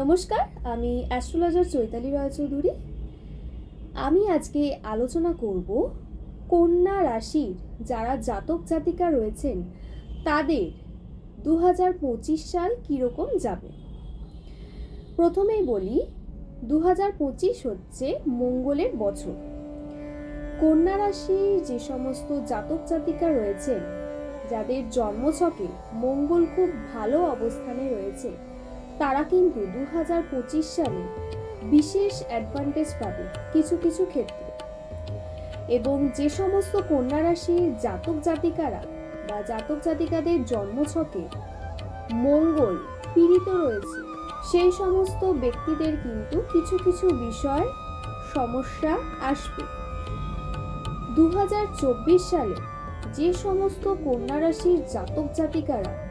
নমস্কার, আমি অ্যাস্ট্রোলজার চৈতালি রায়চৌধুরী। আমি আজকে আলোচনা করব কন্যা রাশির যারা জাতক জাতিকা রয়েছেন, তাদের দু হাজার পঁচিশ সাল কীরকম যাবে? প্রথমেই বলি দু হাজার পঁচিশ হচ্ছে মঙ্গলের বছর। কন্যা রাশির যে সমস্ত জাতক জাতিকা রয়েছেন, যাদের জন্মছকে মঙ্গল খুব ভালো অবস্থানে রয়েছে তারা কিন্তু দু সালে বিশেষ অ্যাডভান্টেজ পাবে কিছু কিছু ক্ষেত্রে। এবং যে সমস্ত কন্যা রাশি জাতক জাতিকারা বা জাতক জাতিকাদের জন্মছকে মঙ্গল পীড়িত রয়েছে, সেই সমস্ত ব্যক্তিদের কিন্তু কিছু কিছু বিষয় সমস্যা আসবে। দু হাজার চব্বিশ সালে যে সমস্ত কন্যা রাশির জাতক জাতিকারা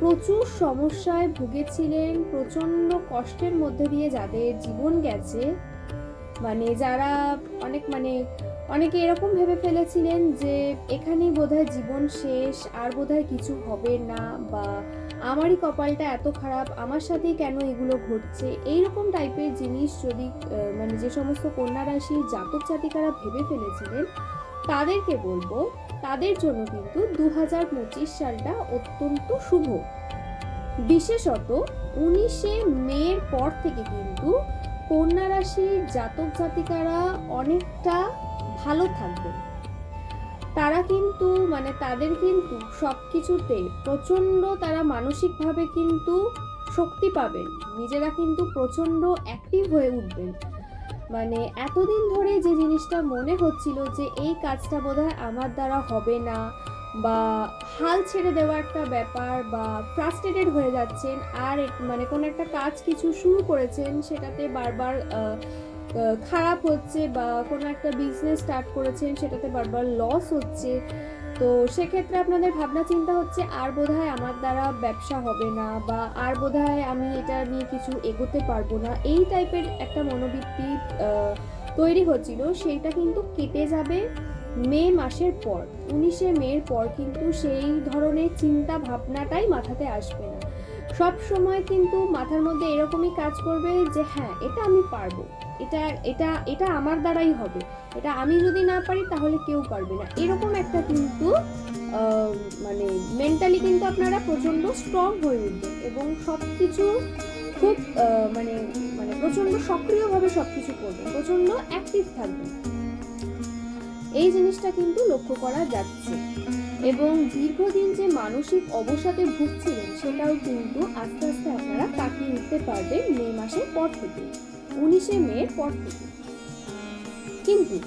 প্রচুর সমস্যায় ভুগেছিলেন, প্রচণ্ড কষ্টের মধ্যে দিয়ে যাদের জীবন গেছে। মানে যারা অনেক মানে অনেকে এরকম ভেবে ফেলেছিলেন যে, এখানেই বোধহয় জীবন শেষ, আর বোধহয় কিছু হবে না, বা আমারই কপালটা এত খারাপ, আমার সাথেই কেন এগুলো ঘটছে? এইরকম টাইপের জিনিস যদি মানে যে সমস্ত কন্যা রাশির জাতক জাতিকারা ভেবে ফেলেছিলেন তাদেরকে বলব, তাদের জন্য কিন্তু দু হাজার পঁচিশ সালটা অত্যন্ত শুভ। বিশেষত উনিশে মের পর থেকে কিন্তু কন্যা রাশির জাতক জাতিকারা অনেকটা ভালো থাকবে। তারা কিন্তু মানে তাদের কিন্তু সব কিছুতে প্রচণ্ড তারা মানসিকভাবে কিন্তু শক্তি পাবেন। নিজেরা কিন্তু প্রচণ্ড অ্যাক্টিভ হয়ে উঠবেন। মানে এতদিন ধরে যে জিনিসটা মনে হচ্ছিল যে এই কাজটা বোধহয় আমার দ্বারা হবে না বা হাল ছেড়ে দেওয়া একটা ব্যাপার বা ফ্রাস্ট্রেটেড হয়ে যাচ্ছেন আর মানে কোনো একটা কাজ কিছু শুরু করেছেন সেটাতে বারবার খারাপ হচ্ছে বা কোনো একটা বিজনেস স্টার্ট করেছেন, সেটাতে বারবার লস হচ্ছে, তো সেক্ষেত্রে আপনাদের ভাবনা চিন্তা হচ্ছে, আর বোধহয় আমার দ্বারা ব্যবসা হবে না বা আর বোধহয় আমি এটা নিয়ে কিছু এগোতে পারব না। এই টাইপের একটা মনোবৃত্তি তৈরি হচ্ছিল। সেইটা কিন্তু কেটে যাবে মে মাসের পর, উনিশে মের পর, কিন্তু সেই ধরনের চিন্তা ভাবনাটাই মাথাতে আসবে না। সব সময় কিন্তু মাথার মধ্যে এরকমই কাজ করবে যে হ্যাঁ এটা আমি পারব। এটা এটা এটা আমার দ্বারাই হবে। এটা আমি যদি না পারি, তাহলে কেউ পারবে না। এরকম একটা কিন্তু মানে মেন্টালি কিন্তু আপনারা প্রচণ্ড স্ট্রং হয়ে উঠবেন এবং সব কিছু খুব মানে মানে প্রচণ্ড সক্রিয়ভাবে সব কিছু করবেন, প্রচণ্ড অ্যাক্টিভ থাকবেন। এই জিনিসটা কিন্তু লক্ষ্য করা যাচ্ছে। এবং দীর্ঘদিন যে মানসিক অবসাদে ভুগছিলেন, সেটাও কিন্তু আস্তে আস্তে আপনারা কাটিয়ে উঠতে পারবেন মে মাসের পর থেকে, উনিশে মের পর থেকে। কিন্তু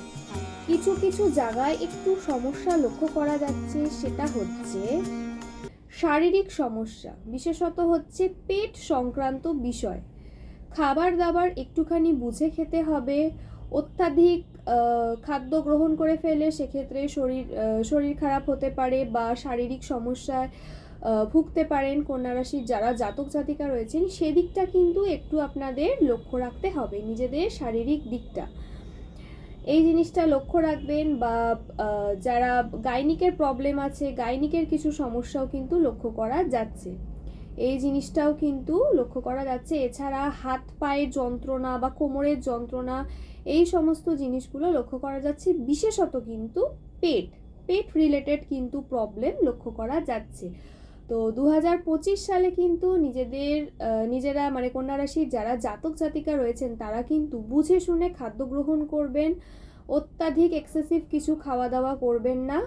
কিছু কিছু জায়গায় একটু সমস্যা লক্ষ্য করা যাচ্ছে, সেটা হচ্ছে শারীরিক সমস্যা, বিশেষত হচ্ছে পেট সংক্রান্ত বিষয়। খাবার দাবার একটুখানি বুঝে খেতে হবে, অত্যাধিক খাদ্য গ্রহণ করে ফেলে সেক্ষেত্রে শরীর শরীর খারাপ হতে পারে বা শারীরিক সমস্যায় ভুগতে পারেন কন্যা রাশির যারা জাতক জাতিকা রয়েছেন, সেদিকটা কিন্তু একটু আপনাদের লক্ষ্য রাখতে হবে, নিজেদের শারীরিক দিকটা। এই জিনিসটা লক্ষ্য রাখবেন বা যারা গাইনিকের প্রবলেম আছে, গাইনিকের কিছু সমস্যাও কিন্তু লক্ষ্য করা যাচ্ছে। এই জিনিসটাও কিন্তু লক্ষ্য করা যাচ্ছে। এছাড়া হাত পায়ের যন্ত্রণা বা কোমরের যন্ত্রণা এই সমস্ত জিনিসগুলো লক্ষ্য করা যাচ্ছে। বিশেষত কিন্তু পেট পেট রিলেটেড কিন্তু প্রবলেম লক্ষ্য করা যাচ্ছে। তো দু হাজার পঁচিশ সালে কিন্তু নিজেদের নিজেরা মানে কন্যা রাশির যারা জাতক জাতিকা রয়েছেন, তারা কিন্তু বুঝে শুনে খাদ্য গ্রহণ করবেন। অত্যাধিক এক্সেসিভ কিছু খাওয়া দাওয়া করবেন না।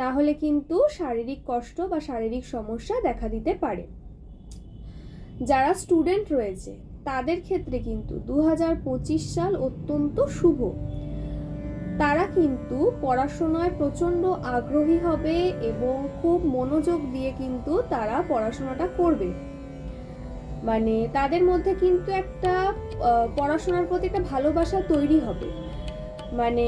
না হলে কিন্তু শারীরিক কষ্ট বা শারীরিক সমস্যা দেখা দিতে পারে। যারা স্টুডেন্ট রয়েছে তাদের ক্ষেত্রে কিন্তু দু হাজার পঁচিশ সাল অত্যন্ত শুভ। তারা কিন্তু পড়াশোনায় প্রচণ্ড আগ্রহী হবে এবং খুব মনোযোগ দিয়ে কিন্তু তারা পড়াশোনাটা করবে। মানে তাদের মধ্যে কিন্তু একটা পড়াশোনার প্রতি একটা ভালোবাসা তৈরি হবে। মানে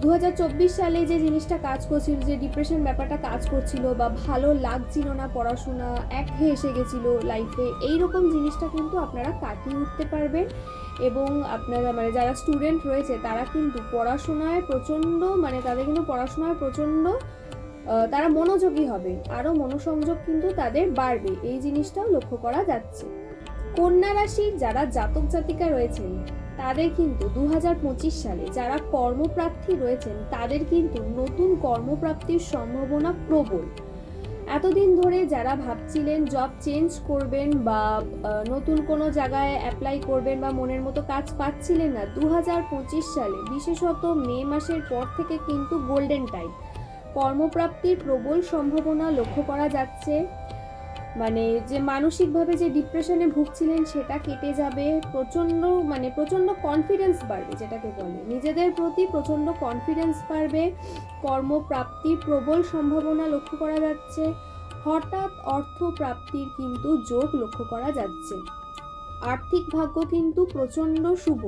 দু হাজার চব্বিশ সালে যে জিনিসটা কাজ করছিল, যে ডিপ্রেশন ব্যাপারটা কাজ করছিল বা ভালো লাগছিল না পড়াশোনা একঘেয়ে এসে গেছিল লাইফে এইরকম জিনিসটা কিন্তু আপনারা কাটিয়ে উঠতে পারবেন। এবং আপনারা মানে যারা স্টুডেন্ট রয়েছে, তারা কিন্তু পড়াশোনায় প্রচণ্ড মানে তাদের কিন্তু পড়াশোনায় প্রচণ্ড তারা মনোযোগী হবে। আরও মনোসংযোগ কিন্তু তাদের বাড়বে। এই জিনিসটাও লক্ষ্য করা যাচ্ছে। কন্যা রাশির যারা জাতক জাতিকা রয়েছেন তাদের কিন্তু দু হাজার পঁচিশ সালে যারা কর্মপ্রার্থী রয়েছেন, তাদের কিন্তু নতুন কর্মপ্রাপ্তির সম্ভাবনা প্রবল। এতদিন ধরে যারা ভাবছিলেন জব চেঞ্জ করবেন বা নতুন কোনো জায়গায় অ্যাপ্লাই করবেন বা মনের মতো কাজ পাচ্ছিলেন না দু হাজার পঁচিশ সালে, বিশেষত মে মাসের পর থেকে কিন্তু গোল্ডেন টাইম কর্মপ্রাপ্তির প্রবল সম্ভাবনা লক্ষ্য করা যাচ্ছে। মানে যে মানসিকভাবে যে ডিপ্রেশনে ভুগছিলেন সেটা কেটে যাবে, প্রচণ্ড মানে প্রচণ্ড কনফিডেন্স বাড়বে যেটাকে বলে। নিজেদের প্রতি প্রচণ্ড কনফিডেন্স বাড়বে কর্মপ্রাপ্তির প্রবল সম্ভাবনা লক্ষ্য করা যাচ্ছে, হঠাৎ অর্থ প্রাপ্তির কিন্তু যোগ লক্ষ্য করা যাচ্ছে। আর্থিক ভাগ্য কিন্তু প্রচণ্ড শুভ।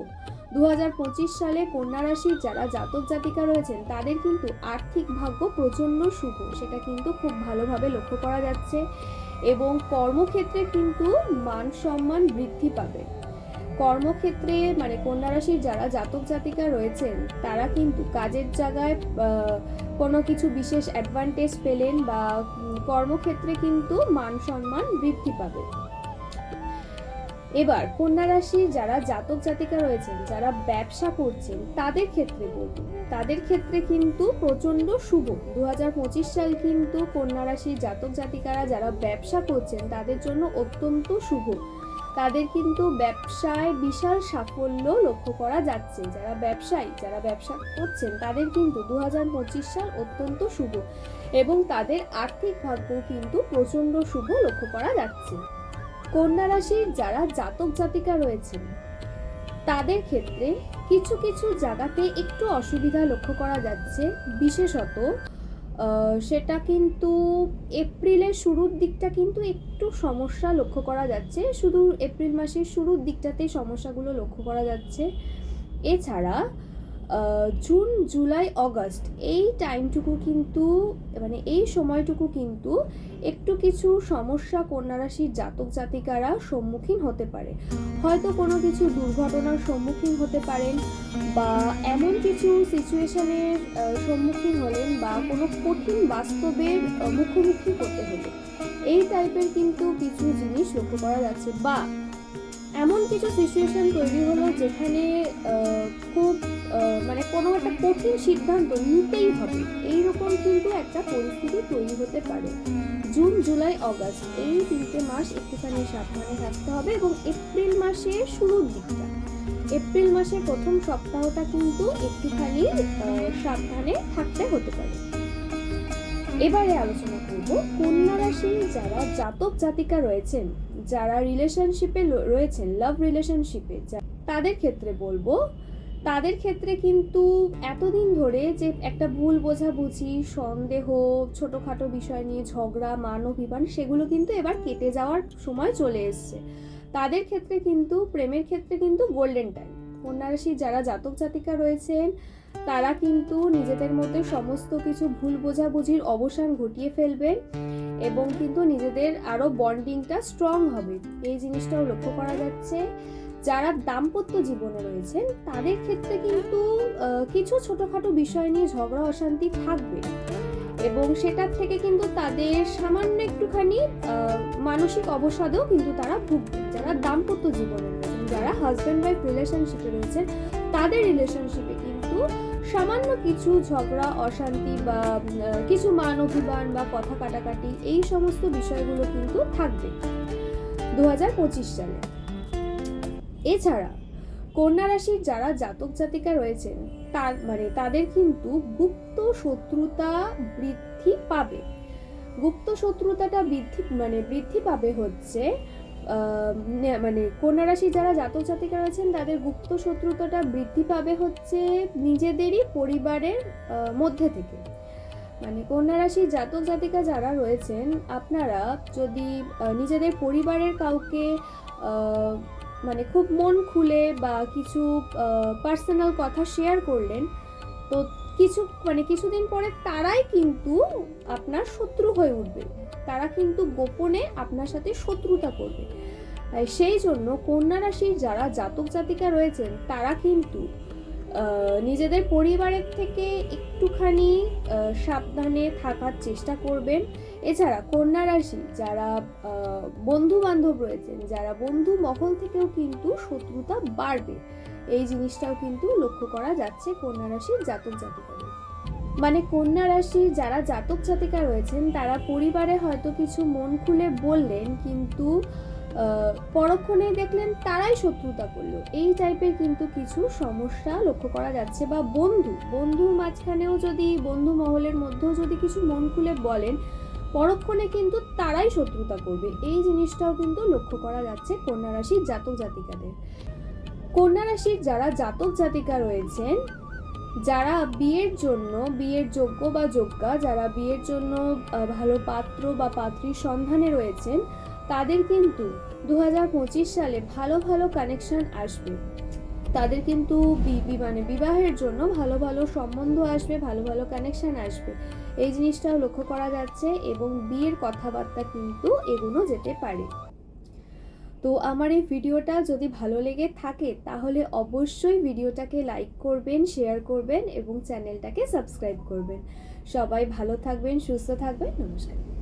দু হাজার পঁচিশ সালে কন্যা রাশির যারা জাতক জাতিকা রয়েছেন, তাদের কিন্তু আর্থিক ভাগ্য প্রচণ্ড শুভ। সেটা কিন্তু খুব ভালোভাবে লক্ষ্য করা যাচ্ছে। এবং কর্মক্ষেত্রে কিন্তু মান সম্মান বৃদ্ধি পাবে। কর্মক্ষেত্রে মানে কন্যা রাশির যারা জাতক জাতিকা রয়েছেন, তারা কিন্তু কাজের জায়গায় কোনো কিছু বিশেষ অ্যাডভান্টেজ পেলেন বা কর্মক্ষেত্রে কিন্তু মান সম্মান বৃদ্ধি পাবে। এবার কন্যা রাশির যারা জাতক জাতিকা রয়েছেন, যারা ব্যবসা করছেন, তাদের ক্ষেত্রে বলব। তাদের ক্ষেত্রে কিন্তু প্রচণ্ড শুভ। দু হাজার পঁচিশ সাল কিন্তু কন্যা রাশির জাতক জাতিকারা যারা ব্যবসা করছেন, তাদের জন্য অত্যন্ত শুভ। তাদের কিন্তু ব্যবসায় বিশাল সাফল্য লক্ষ্য করা যাচ্ছে। যারা ব্যবসায়ী, যারা ব্যবসা করছেন, তাদের কিন্তু দু হাজার পঁচিশ সাল অত্যন্ত শুভ এবং তাদের আর্থিক ভাগ্য কিন্তু প্রচণ্ড শুভ লক্ষ্য করা যাচ্ছে। কন্যা রাশির যারা জাতক জাতিকা রয়েছেন, তাদের ক্ষেত্রে কিছু কিছু জায়গাতে একটু অসুবিধা লক্ষ্য করা যাচ্ছে। বিশেষত সেটা কিন্তু এপ্রিলের শুরুর দিকটা কিন্তু একটু সমস্যা লক্ষ্য করা যাচ্ছে। শুধু এপ্রিল মাসের শুরুর দিকটাতেই সমস্যাগুলো লক্ষ্য করা যাচ্ছে। এছাড়া জুন, জুলাই, অগস্ট, এই টাইমটুকু কিন্তু মানে এই সময়টুকু কিন্তু একটু কিছু সমস্যা কন্যা রাশির জাতক জাতিকারা সম্মুখীন হতে পারে। হয়তো কোনো কিছু দুর্ঘটনার সম্মুখীন হতে পারেন বা এমন কিছু সিচুয়েশনের সম্মুখীন হলেন বা কোনো কঠিন বাস্তবের মুখোমুখি হতে হলো। এই টাইপের কিন্তু কিছু জিনিস লক্ষ্য করা যাচ্ছে। বা এমন কিছু সিচুয়েশন তৈরি হলো যেখানে খুব মানে কোনো একটা কঠিন সিদ্ধান্ত নিতেই হবে। এইরকম কিন্তু একটা পরিস্থিতি তৈরি হতে পারে। জুন, জুলাই, অগাস্ট, এই তিনটে মাস একটুখানি সাবধানে থাকতে হবে এবং এপ্রিল মাসের শুরুর দিকটা। এপ্রিল মাসের প্রথম সপ্তাহটা কিন্তু একটুখানি সাবধানে থাকতে হতে পারে। এবারে আলোচনা করব কন্যা রাশির যারা জাতক জাতিকা রয়েছেন, যারা রিলেশনশিপে রয়েছেন লাভ রিলেশনশিপে তাদের ক্ষেত্রে বলব তাদের ক্ষেত্রে কিন্তু এতদিন ধরে যে একটা ভুল বোঝাবুঝি, সন্দেহ, ছোটোখাটো বিষয় নিয়ে ঝগড়া মান অভিমান সেগুলো কিন্তু এবার কেটে যাওয়ার সময় চলে এসছে। তাদের ক্ষেত্রে কিন্তু, প্রেমের ক্ষেত্রে কিন্তু গোল্ডেন টাইম কন্যা রাশির যারা জাতক জাতিকা রয়েছেন, তারা কিন্তু নিজেদের মধ্যে সমস্ত কিছু ভুল বোঝাবুঝির অবসান ঘটিয়ে ফেলবেন এবং কিন্তু নিজেদের আরও বন্ডিংটা স্ট্রং হবে। এই জিনিসটাও লক্ষ্য করা যাচ্ছে। যারা দাম্পত্য জীবনে রয়েছেন, তাদের ক্ষেত্রে কিন্তু কিছু ছোটোখাটো বিষয় নিয়ে ঝগড়া, অশান্তি থাকবে। এবং সেটার থেকে কিন্তু তাদের সামান্য একটুখানি মানসিক অবসাদেও কিন্তু তারা ভুগবে। যারা দাম্পত্য জীবনে রয়েছেন, যারা হাজব্যান্ড ওয়াইফ রিলেশনশিপে রয়েছেন, তাদের রিলেশনশিপে কিন্তু সামান্য কিছু ঝগড়া, অশান্তি বা কিছু মান অভিমান বা কথা কাটাকাটি, এই সমস্ত বিষয়গুলো কিন্তু থাকবে। দু হাজার পঁচিশ সালে। এছাড়া, কন্যা রাশির যারা জাতক জাতিকা রয়েছেন তার মানে তাদের কিন্তু গুপ্ত শত্রুতা বৃদ্ধি পাবে। গুপ্ত শত্রুতাটা বৃদ্ধি মানে বৃদ্ধি পাবে হচ্ছে মানে কন্যা রাশি যারা জাতক জাতিকা রয়েছেন, তাদের গুপ্ত শত্রুতাটা বৃদ্ধি পাবে হচ্ছে নিজেদেরই পরিবারের মধ্যে থেকে। মানে কন্যা রাশির জাতক জাতিকা যারা রয়েছেন, আপনারা যদি নিজেদের পরিবারের কাউকে মানে খুব মন খুলে বা কিছু পার্সোনাল কথা শেয়ার করলেন। তো কিছু মানে কিছুদিন পরে তারাই কিন্তু আপনার শত্রু হয়ে উঠবে। তারা কিন্তু গোপনে আপনার সাথে শত্রুতা করবে। সেই জন্য কন্যা রাশির যারা জাতক জাতিকা রয়েছেন, তারা কিন্তু নিজেদের পরিবারের থেকে একটুখানি সাবধানে থাকার চেষ্টা করবেন। এছাড়া কন্যা রাশি যারা বন্ধু বান্ধব রয়েছেন, যারা বন্ধু মহল থেকেও কিন্তু শত্রুতা বাড়বে। এই জিনিসটাও কিন্তু লক্ষ্য করা যাচ্ছে কন্যা রাশির জাতক জাতিকাদের। মানে কন্যা রাশি যারা জাতক জাতিকা রয়েছেন, তারা পরিবারে হয়তো কিছু মন খুলে বললেন, কিন্তু পরক্ষণেই দেখলেন তারাই শত্রুতা করল। এই টাইপের কিন্তু কিছু সমস্যা লক্ষ্য করা যাচ্ছে। বা বন্ধু, বন্ধুর মাঝখানেও যদি, বন্ধু মহলের মধ্যেও যদি কিছু মন খুলে বলেন পরক্ষণে কিন্তু তারাই শত্রুতা করবে। এই জিনিসটাও কিন্তু লক্ষ্য করা যাচ্ছে কন্যা রাশির জাতক জাতিকাদের। কন্যা রাশির যারা জাতক জাতিকা রয়েছেন, যারা বিয়ের জন্য, বিয়ের যোগ্য বা যোগ্যা, যারা বিয়ের জন্য ভালো পাত্র বা পাত্রীর সন্ধানে রয়েছেন, তাদের কিন্তু দু হাজার পঁচিশ সালে ভালো ভালো কানেকশন আসবে। তাদের কিন্তু মানে বিবাহের জন্য ভালো ভালো সম্বন্ধ আসবে, ভালো ভালো কানেকশন আসবে। এই জিনিসটাও লক্ষ্য করা যাচ্ছে এবং বিয়ের কথাবার্তা কিন্তু এগুলো যেতে পারে। তো আমার এই ভিডিওটা যদি ভালো লেগে থাকে, তাহলে অবশ্যই ভিডিওটাকে লাইক করবেন, শেয়ার করবেন এবং চ্যানেলটাকে সাবস্ক্রাইব করবেন। সবাই ভালো থাকবেন, সুস্থ থাকবেন, নমস্কার।